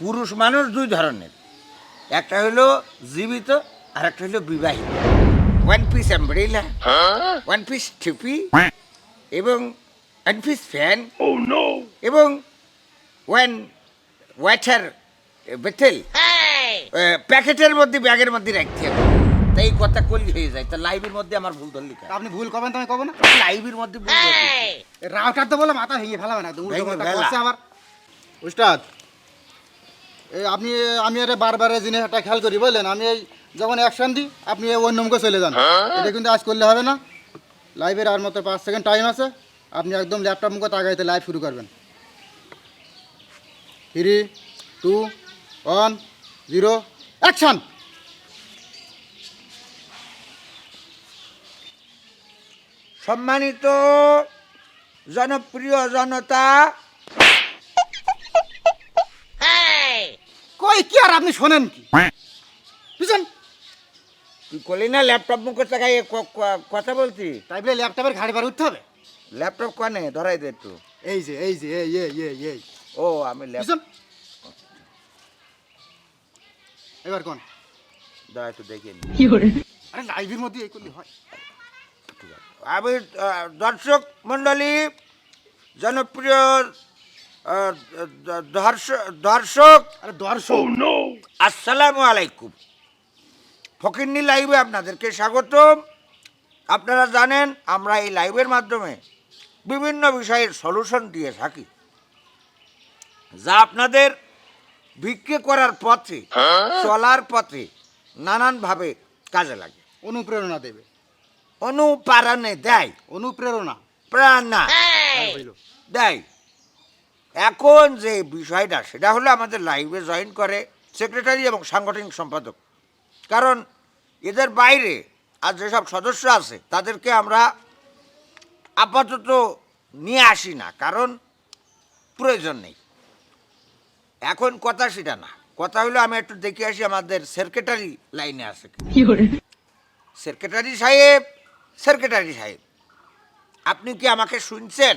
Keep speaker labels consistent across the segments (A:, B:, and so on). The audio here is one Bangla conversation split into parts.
A: পুরুষ মানুষ দুই ধরনের। একটা হলো জীবিত আর একটা হলো বিবাহিত one piece umbrella one piece টুপি এবং ওয়ান পিস ফ্যান এবং ওয়ান ওয়াটার বেটেল প্যাকেটের মধ্যে ব্যাগের মধ্যে রাখতে হবে। তাই এই কথা কলি হয়ে যায়। তা লাইভের মধ্যে আমার ভুল ধরলি
B: আপনি ভুল করবেন তো আমি কব না।
A: লাইভের মধ্যে ভুল
B: রাউটার তো বলে মাথা ভেঙে ফেলাবে না উস্তাদ আপনি, আমি আরে বারবার এই জিনিস একটা খেয়াল করি বললেন আমি এই যখন অ্যাকশন দিই, আপনি অন্য মুখে চলে যান। এটা কিন্তু আজ করলে হবে না। লাইভের আর মতো পাঁচ সেকেন্ড টাইম আছে। আপনি একদম ল্যাপটপ মুখে তাকাইতে লাইভ শুরু করবেন। Three two one zero action
A: সম্মানিত জনপ্রিয় জনতা
B: কই কি আর আপনি শোনেন কি? বুঝছেন?
A: তুই করলি না ল্যাপটপ মুখে টাকায় কথা বলছি?
B: তাই বলে ল্যাপটপের ঘাড়ি বার উঠতে হবে?
A: ল্যাপটপ কানে? ধরাই দে একটু।
B: এই যে এই যে এই এই এই এই।
A: ও আমি ল্যাপটপ
B: এবার কোন?
A: দাঁড়া একটু দেখে নি।
B: আরে লাইভের মধ্যে এই করলে হয়।
A: আমি দর্শক মণ্ডলী জনপ্রিয় দর্শক
B: আরে দর্শক।
A: আসসালামু আলাইকুম। ফকিরনি লাইভে আপনাদেরকে স্বাগতম। আপনারা জানেন আমরা এই লাইভের মাধ্যমে বিভিন্ন বিষয়ের সলিউশন দিয়ে থাকি যা আপনাদের ভিক্ষে করার পথে চলার পথে নানানভাবে কাজে লাগে।
B: অনুপ্রেরণা দেবে।
A: অনুপ্রাণে দেয়।
B: অনুপ্রেরণা।
A: প্রাণা
B: হইল।
A: দেয়। এখন যে বিষয়টা সেটা হলো আমাদের লাইভে জয়েন করে সেক্রেটারি এবং সাংগঠনিক সম্পাদক। কারণ এদের বাইরে আর যেসব সদস্য আছে তাদেরকে আমরা আপাতত নিয়ে আসি না কারণ প্রয়োজন নেই। এখন কথা সেটা না। কথা হলো আমি একটু দেখে আসি আমাদের সেক্রেটারি লাইনে আছে সেক্রেটারি সাহেব সেক্রেটারি সাহেব আপনি কি আমাকে শুনছেন?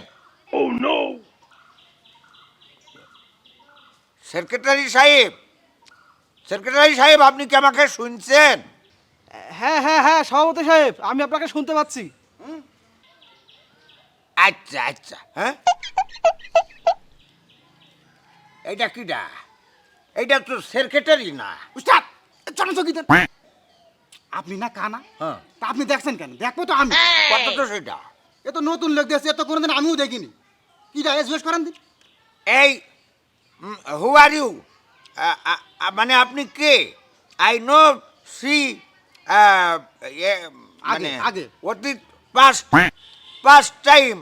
A: সেক্রেটারি সাহেব সেক্রেটারি সাহেব আপনি কি আমাকে শুনছেন?
C: হ্যাঁ হ্যাঁ হ্যাঁ সভাপতি সাহেব আমি আপনাকে শুনতে পাচ্ছি।
A: আচ্ছা আচ্ছা হ্যাঁ? এইটা কিটা এইটা তো সেক্রেটারি না।
B: উস্তাদ জনচকি দেন আপনি না কানা?
A: হ্যাঁ।
B: তা আপনি দেখছেন কেন? দেখব তো আমি।
A: কত তো সেটা।
B: এ তো নতুন লোক দেখছি এ তো কোনোদিন আমিও দেখিনি। কি যা জিজ্ঞেস করেন দিন
A: এই হু আর ইউ মানে আপনি কে? আই নো সি মানে
B: আগে।
A: অতীত past past time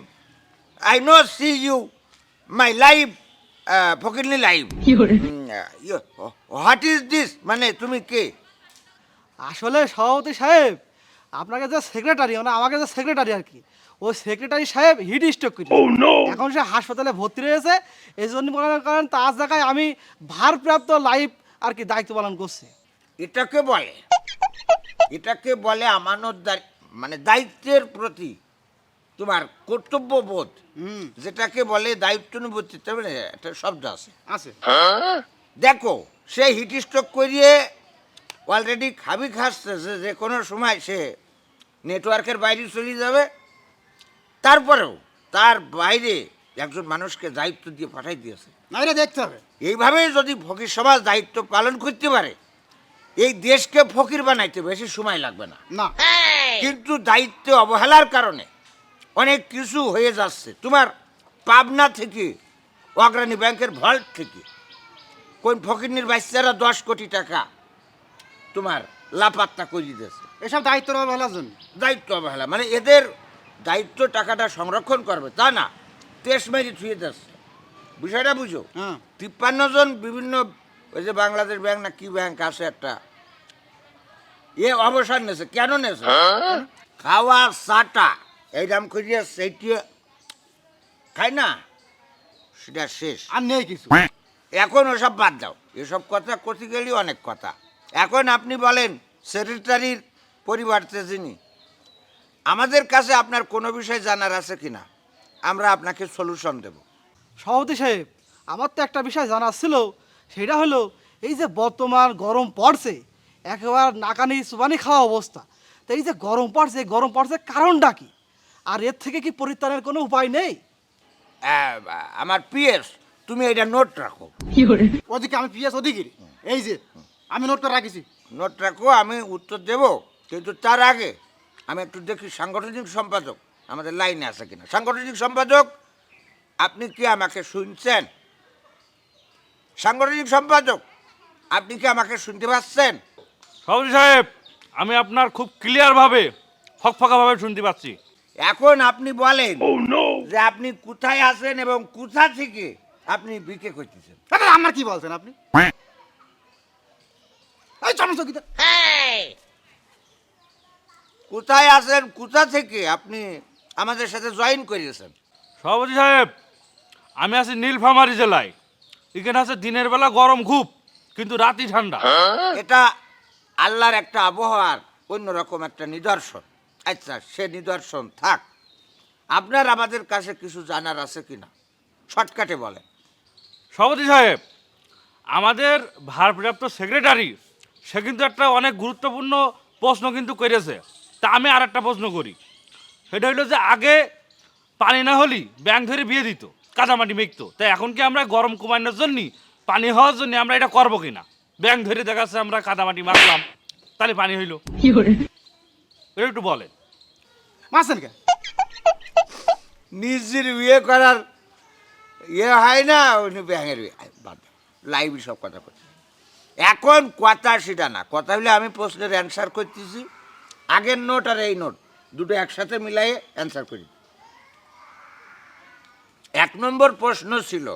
A: I know see you my life ফকিরলি life what is this মানে তুমি কে?
C: আসলে সভাপতি সাহেব আপনাকে যে সেক্রেটারি মানে আমাকে যে সেক্রেটারি আর কি। ওই সেক্রেটারি সাহেব হিট স্ট্রোক করি এখন সে হাসপাতালে ভর্তি রয়েছে। এই জন্য মনে করেন তার জায়গায় আমি ভারপ্রাপ্ত লাইফ আর কি দায়িত্ব পালন করছে।
A: এটাকে বলে? এটাকে বলে আমানতদার মানে দায়িত্বের প্রতি? তোমার কর্তব্যবোধ?
B: হুম।
A: যেটাকে বলে দায়িত্বানুভূতি মানে একটা শব্দ আছে।
B: আছে।
A: দেখো সে হিট স্ট্রোক করিয়ে অলরেডি খাবি খাচ্ছে যে যে কোনো সময় সে নেটওয়ার্কের বাইরে চলে যাবে। তারপরেও তার বাইরে একজন মানুষকে দায়িত্ব দিয়ে পাঠাই দিয়েছে।
B: না দেখতে হবে।
A: এইভাবে যদি ফকির সমাজ দায়িত্ব পালন করতে পারে এই দেশকে ফকির বানাইতে বেশি সময় লাগবে না।
B: না।
A: কিন্তু দায়িত্ব অবহেলার কারণে অনেক কিছু হয়ে যাচ্ছে। তোমার পাবনা থেকে অগ্রণী ব্যাংকের ভল্ট থেকে কোন ফকিরনির বাচ্চারা দশ কোটি টাকা তোমার লাপাত্তা করিয়ে দিয়েছে
B: এসব দায়িত্ব অবহেলার জন্য।
A: দায়িত্ব অবহেলা মানে এদের দায়িত্ব টাকাটা সংরক্ষণ করবে তা না। তেস মেরি থুয়ে যাচ্ছে বিষয়টা বুঝো?
B: হ্যাঁ।
A: তিপ্পান্ন জন বিভিন্ন ওই যে বাংলাদেশ ব্যাংক না কি ব্যাংক আছে একটা এ অবসর নেছে। কেন নেছে? খাওয়া চাটা এই দাম করিয়া সেইটিয়ে খাই না? সেটা শেষ।
B: আর নেই কিছু।
A: এখন ওসব বাদ দাও। এসব কথা করতে গেলেই অনেক কথা। এখন আপনি বলেন সেক্রেটারির পরিবর্তে যিনি আমাদের কাছে আপনার কোনো বিষয় জানার আছে কিনা? আমরা আপনাকে সলিউশন দেব।
C: সভাপতি সাহেব আমার তো একটা বিষয় জানার ছিল। সেটা হলো এই যে বর্তমান গরম পড়ছে একেবারে নাকানি সুবানি খাওয়া অবস্থা। তো এই যে গরম পড়ছে এই গরম পড়ছে কারণটা কি? আর এর থেকে কি পরিত্রাণের কোনো উপায় নেই?
A: আমার পিএস তুমি এটা নোট রাখো।
B: ওদিকে আমি পিএস ওদিকে এই যে আমি নোটটা রাখিছি।
A: নোট রাখো আমি উত্তর দেব কিন্তু তার আগে আমি একটু দেখি সাংগঠনিক সম্পাদক আমাদের লাইনে আছে কিনা। সাংগঠনিক সম্পাদক আপনি কি আমাকে শুনছেন? সাংগঠনিক সম্পাদক আপনি কি আমাকে শুনতে পাচ্ছেন?
D: সভাপতি সাহেব আমি আপনার খুব ক্লিয়ারভাবে ফকফকাভাবে শুনতে পাচ্ছি।
A: এখন আপনি বলেন যে আপনি কোথায় আছেন এবং কোথা থেকে আপনি বিকে করতেছেন?
B: আমার কি বলছেন আপনি? এই চকিতে
A: কোথায় আছেন? কোথা থেকে? আপনি আমাদের সাথে জয়েন করিয়েছেন।
D: সভাপতি সাহেব আমি আছি নীলফামারী জেলায়। এখানে আছে দিনের বেলা গরম খুব কিন্তু রাতি ঠান্ডা।
A: এটা আল্লাহর একটা আবহাওয়ার অন্যরকম একটা নিদর্শন। আচ্ছা সে নিদর্শন থাক। আপনার আমাদের কাছে কিছু জানার আছে কি না শর্টকাটে বলেন।
D: সভাপতি সাহেব আমাদের ভারপ্রাপ্ত সেক্রেটারি সে কিন্তু একটা অনেক গুরুত্বপূর্ণ প্রশ্ন কিন্তু করেছে। তা আমি আর একটা প্রশ্ন করি। সেটা হলো যে আগে পানি না হলেই ব্যাংক ধরে বিয়ে দিত কাদামাটি মেঘতো তাই এখন কি আমরা গরম কমানোর জন্য পানি হওয়ার জন্য আমরা এটা করব কিনা? ব্যাংক ধরে দেখাচ্ছে আমরা কাদামাটি মারলাম তাহলে পানি হইল। এটা একটু বলেন।
B: মাসেন কে?
A: নিজের বিয়ে করার ইয়ে হয় না উনি ব্যাঙের বিয়ে বাদ লাইভ সব কথা করছি এখন কথা সেটা না কথা হলে আমি প্রশ্নের অ্যান্সার করতেছি। আগের নোট আর এই নোট দুটো একসাথে মিলাই অ্যান্সার করি। এক নম্বর প্রশ্ন ছিল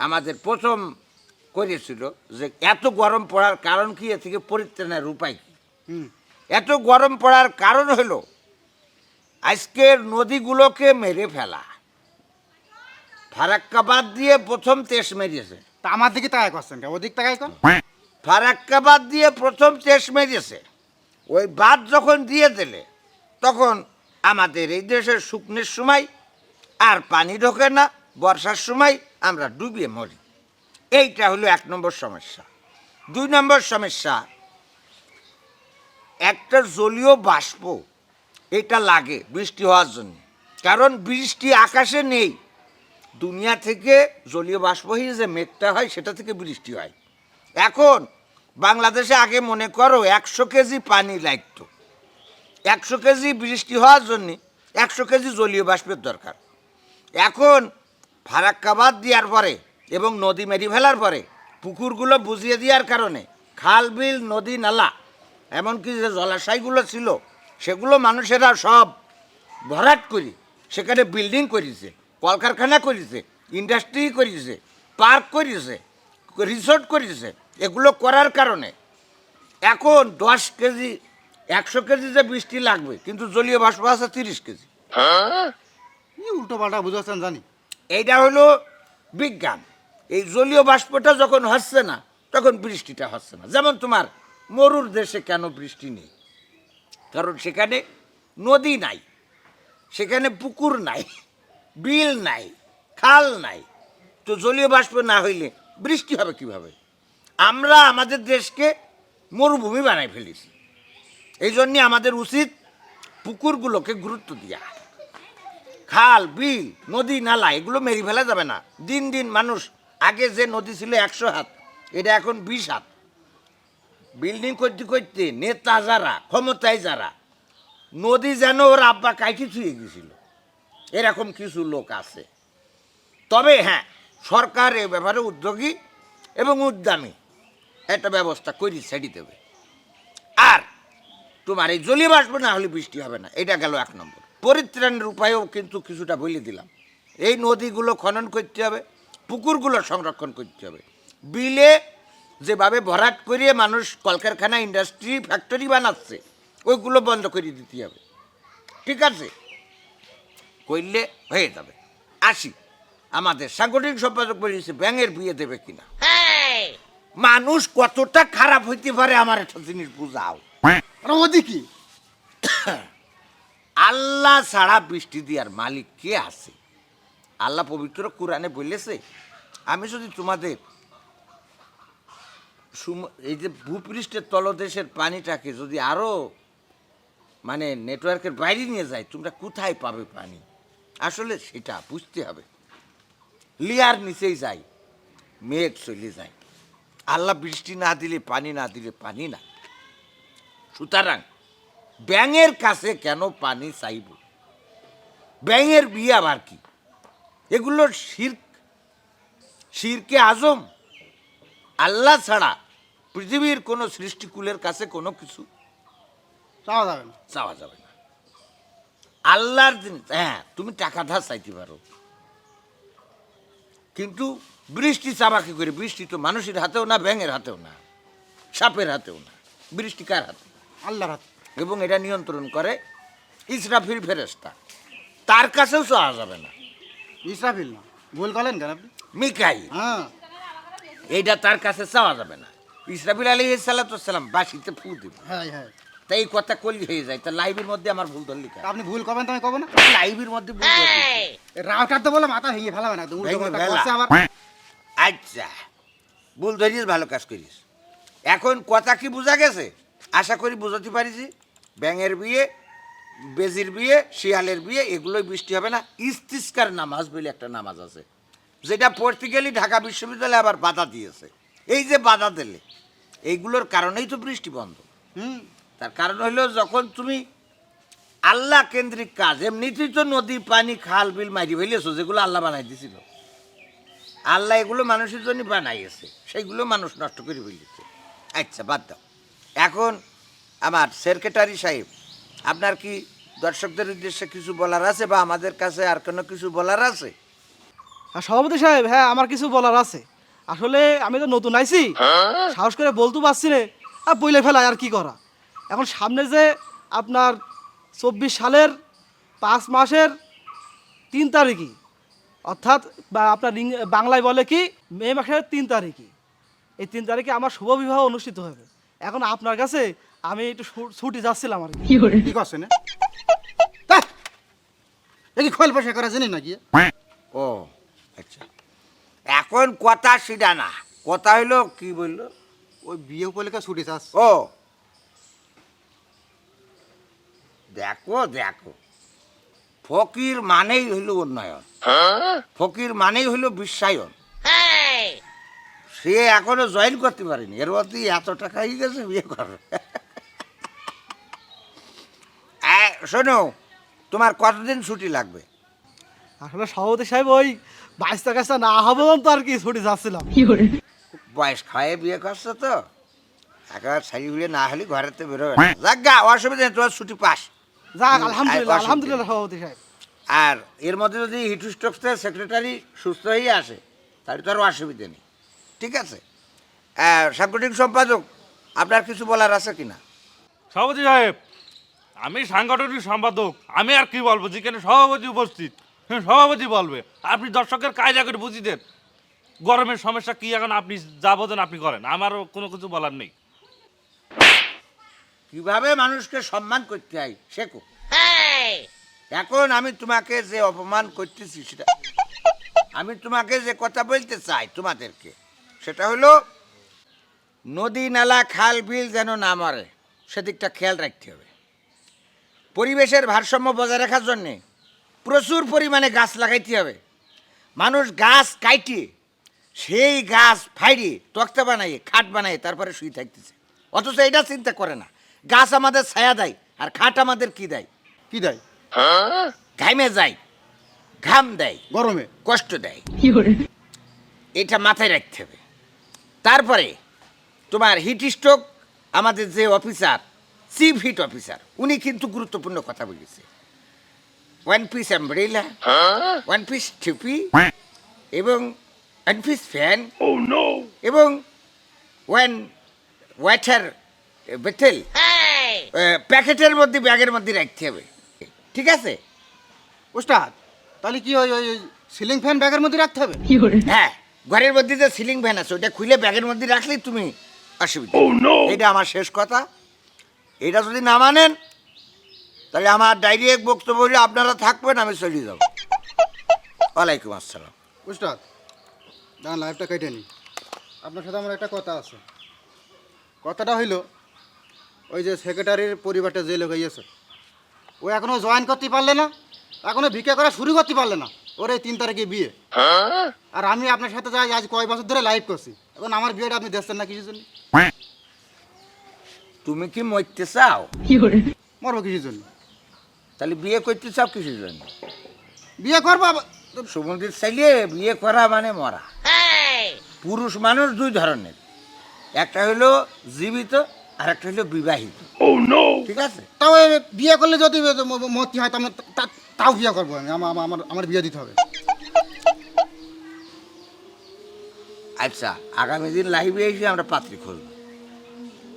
A: আমাদের প্রথম করেছিল যে এত গরম পড়ার কারণ কি? এ থেকে পরিত্রাণের উপায় কি?
B: হুম।
A: এত গরম পড়ার কারণ হলো আজকের নদীগুলোকে মেরে ফেলা। ফারাক্কাবাদ দিয়ে প্রথম তেস মেরিয়েছে
B: তা আমার দিকে তাকাই করছেন ওদিক তাকাই কর।
A: ফারাক্কাবাদ দিয়ে প্রথম তেস মেরিয়েছে ওই বাদ যখন দিয়ে দিলে, তখন আমাদের এই দেশের শুকনের সময় আর পানি ঢোকে না, বর্ষার সময় আমরা ডুবিয়ে মরি। এইটা হলো এক নম্বর সমস্যা। দুই নম্বর সমস্যা, একটা জলীয় বাষ্প, এটা লাগে বৃষ্টি হওয়ার জন্য। কারণ বৃষ্টি আকাশে নেই। দুনিয়া থেকে জলীয় বাষ্প হয়ে যে মেঘটা হয়, সেটা থেকে বৃষ্টি হয়। এখন বাংলাদেশে আগে মনে করো একশো কেজি পানি লাগতো। একশো কেজি বৃষ্টি হওয়ার জন্য একশো কেজি জলীয় বাষ্পের দরকার। এখন ফারাক্কাবাদ দেওয়ার পরে এবং নদী মেরি ফেলার পরে পুকুরগুলো বুঝিয়ে দেওয়ার কারণে খাল, বিল, নদী, নালা, এমনকি যে জলাশয়গুলো ছিল, সেগুলো মানুষেরা সব ভরাট করি সেখানে বিল্ডিং করেছে, কলকারখানা করেছে, ইন্ডাস্ট্রি করেছে, পার্ক করেছে, রিসোর্ট করেছে এগুলো করার কারণে। এখন দশ কেজি একশো কেজি যে বৃষ্টি লাগবে কিন্তু জলীয় বাষ্প আছে তিরিশ কেজি।
B: উল্টো পাল্টা বুঝাচ্ছেন জানি।
A: এইটা হলো বিজ্ঞান। এই জলীয় বাষ্পটা যখন হচ্ছে না তখন বৃষ্টিটা হচ্ছে না। যেমন তোমার মরুর দেশে কেন বৃষ্টি নেই? কারণ সেখানে নদী নাই সেখানে পুকুর নাই বিল নাই খাল নাই। তো জলীয় বাষ্প না হইলে বৃষ্টি হবে কীভাবে? আমরা আমাদের দেশকে মরুভূমি বানাই ফেলেছি। এই জন্যে আমাদের উচিত পুকুরগুলোকে গুরুত্ব দেওয়া খাল, বিল, নদী, নালা, এগুলো মেরে ফেলা যাবে না। দিন দিন মানুষ, আগে যে নদী ছিল একশো হাত, এটা এখন বিশ হাত। বিল্ডিং করতে করতে নেতা যারা, ক্ষমতায় যারা, নদী যেন ওর আব্বা কাইটি ছুঁয়ে গেছিল। এরকম কিছু লোক আছে। তবে হ্যাঁ সরকার এ ব্যাপারে উদ্যোগী এবং উদ্যমী। একটা ব্যবস্থা করি ছেড়ে দেবে। আর তোমার এই জলীয় বাষ্প না হলে বৃষ্টি হবে না, এটা গেল এক নম্বর। পরিত্রাণের উপায়ও কিন্তু কিছুটা বলে দিলাম। এই নদীগুলো খনন করতে হবে, পুকুরগুলো সংরক্ষণ করতে হবে। বিলে যেভাবে ভরাট করিয়ে মানুষ কলকারখানা, ইন্ডাস্ট্রি, ফ্যাক্টরি বানাচ্ছে, ওইগুলো বন্ধ করে দিতে হবে। ঠিক আছে? করলে হয়ে যাবে। আসি। আমাদের সাংগঠনিক সম্পাদক বলেছে, ব্যাঙের বিয়ে দেবে কিনা। মানুষ কতটা খারাপ হইতে পারে আমার একটা জিনিস বুঝাও।
B: আরে ওদিকে
A: আল্লাহ ছাড়া বৃষ্টি দেওয়ার মালিক কে আছে? আল্লাহ পবিত্র কোরআনে বলেছে, আমি যদি তোমাদের এই যে ভূপৃষ্ঠের তলদেশের পানিটাকে যদি আরও মানে নেটওয়ার্কের বাইরে নিয়ে যায়, তোমরা কোথায় পাবে পানি? আসলে সেটা বুঝতে হবে। লিয়ার নিচেই যাই মেঘ চলে যায়। আল্লাহ বৃষ্টি না দিলে পানি না দিলে পানি না। সুতরাং ব্যাঙের কাছে কেন পানি চাইব? ব্যাঙের বিয়ে আবার কি? এগুলো শির শিরকে আজম। আল্লাহ ছাড়া পৃথিবীর কোনো সৃষ্টিকুলের কাছে কোনো কিছু
B: চাওয়া যাবে না।
A: চাওয়া যাবে না। আল্লাহর জিনিস হ্যাঁ তুমি টাকা ধার চাইতে পারো। কিন্তু বৃষ্টি চাবা কি করে? বৃষ্টি তো মানুষের হাতেও না ব্যাঙের হাতেও না সাপের হাতেও না। বৃষ্টি কার হাতে?
B: আল্লাহর হাত।
A: এবং এটা নিয়ন্ত্রণ করে ইসরাফিল ফেরেস্তা তার কাছেও চাওয়া যাবে না।
B: ইসরাফিল না। ভুল করলেন কেন আপনি?
A: মিকাই
B: হ্যাঁ।
A: এইটা তার কাছে চাওয়া যাবে না। ইসরাফিল আলী সাল্লাম বাসিতে ফু দেবে।
B: হ্যাঁ হ্যাঁ।
A: তাই এই কথা কলি হয়ে যায়। তা লাইভের মধ্যে আমার ভুল ধরলি
B: আপনি ভুল করবেন তো আমি কব না?
A: লাইভের মধ্যে ভুল
B: রাউটার তো বলে মাথা ভেঙে ফেলাবে না
A: আচ্ছা ভুল ধরিস ভালো কাজ করিস। এখন কথা কি বোঝা গেছে? আশা করি বুঝাতে পারিছি। ব্যাঙের বিয়ে বেজির বিয়ে শিয়ালের বিয়ে এগুলোই বৃষ্টি হবে না। ইস্তিস্কার নামাজ বলে একটা নামাজ আছে। যেটা পড়তে গেলে ঢাকা বিশ্ববিদ্যালয়ে আবার বাধা দিয়েছে। এই যে বাধা দিলে এইগুলোর কারণেই তো বৃষ্টি বন্ধ।
B: হুম।
A: তার কারণ হলো যখন তুমি আল্লাহ কেন্দ্রিক কাজ এমনিতেই তো নদী পানি খাল বিল মারি ফেলেছো যেগুলো আল্লাহ বানাই দিছিল। আল্লাহ এগুলো মানুষের জন্য বানাইয়েছে সেইগুলো মানুষ নষ্ট করে ফেলেছে। আচ্ছা বাদ দাও। এখন আমার সেক্রেটারি সাহেব আপনার কি দর্শকদের উদ্দেশ্যে কিছু বলার আছে বা আমাদের কাছে আর কোনো কিছু বলার আছে?
C: আর সভাপতি সাহেব হ্যাঁ আমার কিছু বলার আছে। আসলে আমি তো নতুন আইছি। সাহস করে বলতে পারছি না আর বইলে ফেলায় আর কি করা? এখন সামনে যে আপনার চব্বিশ সালের পাঁচ মাসের তিন তারিখই অর্থাৎ আপনার বাংলায় বলে কি মে মাসের তিন তারিখই। এই তিন তারিখে আমার শুভ বিবাহ অনুষ্ঠিত হবে। এখন আপনার কাছে আমি একটু ছুটি যাচ্ছিলাম আর কি।
B: কি করছে না? ধ্যাৎ! কি খোল পয়সা করা জানি নাকি?
A: ও আচ্ছা। এখন কথা সেটা না। কথা হইল কি বলল?
B: ওই বিয়ে উপলক্ষে ছুটি চাস।
A: ও দেখো দেখো। ফকির মানেই হইল উন্নয়ন। ফকির মানেই হইল বিশ্বায়ন। সে এখনও জয়েন করতে পারেনি। এর মধ্যে এত টাকা হয়ে গেছে বিয়ে করো। আহ, শোনো তোমার কতদিন ছুটি লাগবে?
C: আসলে সভাপতি সাহেব ওই বাইশটা কাজটা না হবে তো আর কি ছুটি যাচ্ছিলাম
A: বয়স খায়ে বিয়ে করছ তো? একেবারে হলে না হলে ঘরেতে বেরোবে না। যাক গা অসুবিধা নেই তোমার ছুটি পাস।
C: যাক আলহামদুলিল্লাহ আলহামদুলিল্লাহ সভাপতি সাহেব।
A: আর এর মধ্যে যদি হিটুস্টক্সের সেক্রেটারি সুস্থ হয়ে আসে তাহলে তো আরও অসুবিধে নেই। ঠিক আছে? আর সাংগঠনিক সম্পাদক আপনার কিছু বলার আছে কি না
D: সভাপতি সাহেব আমি সাংগঠনিক সম্পাদক আমি আর কি বলব? যেখানে সভাপতি উপস্থিত হ্যাঁ, সভাপতি বলবে। আপনি দর্শকের কায়দা করে বুঝিয়ে দেন। গরমের সমস্যা কি এখন আপনি যা বোঝেন আপনি করেন। আমারও কোনো কিছু বলার নেই।
A: কীভাবে মানুষকে সম্মান করতে হয় শেখো এখন আমি তোমাকে যে অপমান করতেছি সেটা আমি তোমাকে যে কথা বলতে চাই তোমাদেরকে সেটা হলো নদী নালা খাল বিল যেন না মারে সেদিকটা খেয়াল রাখতে হবে। পরিবেশের ভারসাম্য বজায় রাখার জন্যে প্রচুর পরিমাণে গাছ লাগাইতে হবে। মানুষ গাছ কাটিয়ে সেই গাছ ফাইড়ে তক্তা বানাইয়ে খাট বানাইয়ে তারপরে শুয়ে থাকতেছে। অথচ এটা চিন্তা করে না। গাছ আমাদের ছায়া দেয় আর খাট আমাদের কি দেয়?
B: কি দেয়?
A: ঘামে যায় ঘাম দেয়
B: গরমে?
A: কষ্ট দেয়। এটা মাথায় রাখতে হবে। তারপরে তোমার হিট স্ট্রোক আমাদের যে অফিসার চিফ হিট অফিসার উনি কিন্তু গুরুত্বপূর্ণ কথা বলেছে। One piece umbrella one piece টুপি এবং ওয়ান পিস ফ্যান এবং ওয়ান ওয়াটার বেটেল প্যাকেটের মধ্যে ব্যাগের মধ্যে রাখতে হবে। ঠিক আছে?
B: উস্তাদ তাহলে কি ওই ওই সিলিং ফ্যান ব্যাগের মধ্যে রাখতে হবে?
A: হ্যাঁ ঘরের মধ্যে যে সিলিং ফ্যান আছে ওটা খুলে ব্যাগের মধ্যে রাখলেই তুমি অসুবিধা। এটা আমার শেষ কথা। এটা যদি না মানেন তাহলে আমার ডাইরেক্ট বক্তব্য হলে আপনারা থাকবেন আমি চলে যাব। ওয়ালাইকুম আসসালাম।
B: উস্তাদ লাইভটা কেটে নি আপনার সাথে আমার একটা কথা আছে। কথাটা হইল ওই যে সেক্রেটারির পরিবারটা জেলে হয়েছে ও এখনও জয়েন করতে পারলে না এখনও ভিক্ষা করা শুরু করতে পারলে না ওর এই তিন তারিখে বিয়ে। আর আমি আপনার সাথে যাই আজ কয় বছর ধরে লাইভ করছি এখন আমার বিয়েটা আপনি দেখছেন না কিছু জন্য
A: তুমি কি মরতে চাও?
B: মরবো কিছু জন্য
A: তাহলে বিয়ে করতে চাও কিছু জন্য
B: বিয়ে করব
A: সুমন্দির চাইলে বিয়ে করা মানে মরা। পুরুষ মানুষ দুই ধরনের। একটা হলো জীবিত আর একটা হলো বিবাহিত ঠিক আছে?
B: তাও বিয়ে করলে যদি মতি হয় তাহলে তা- তাও বিয়ে করব আমি। আমার আমার আমার বিয়ে দিতে হবে।
A: আচ্ছা আগামী দিন লাইভে এসে আমরা পাত্রী খুলব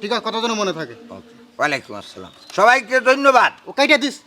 B: ঠিক আছে কতজন মনে থাকে?
A: ওয়ালাইকুম আসসালাম। সবাইকে ধন্যবাদ।
B: ও কাইটা দিস।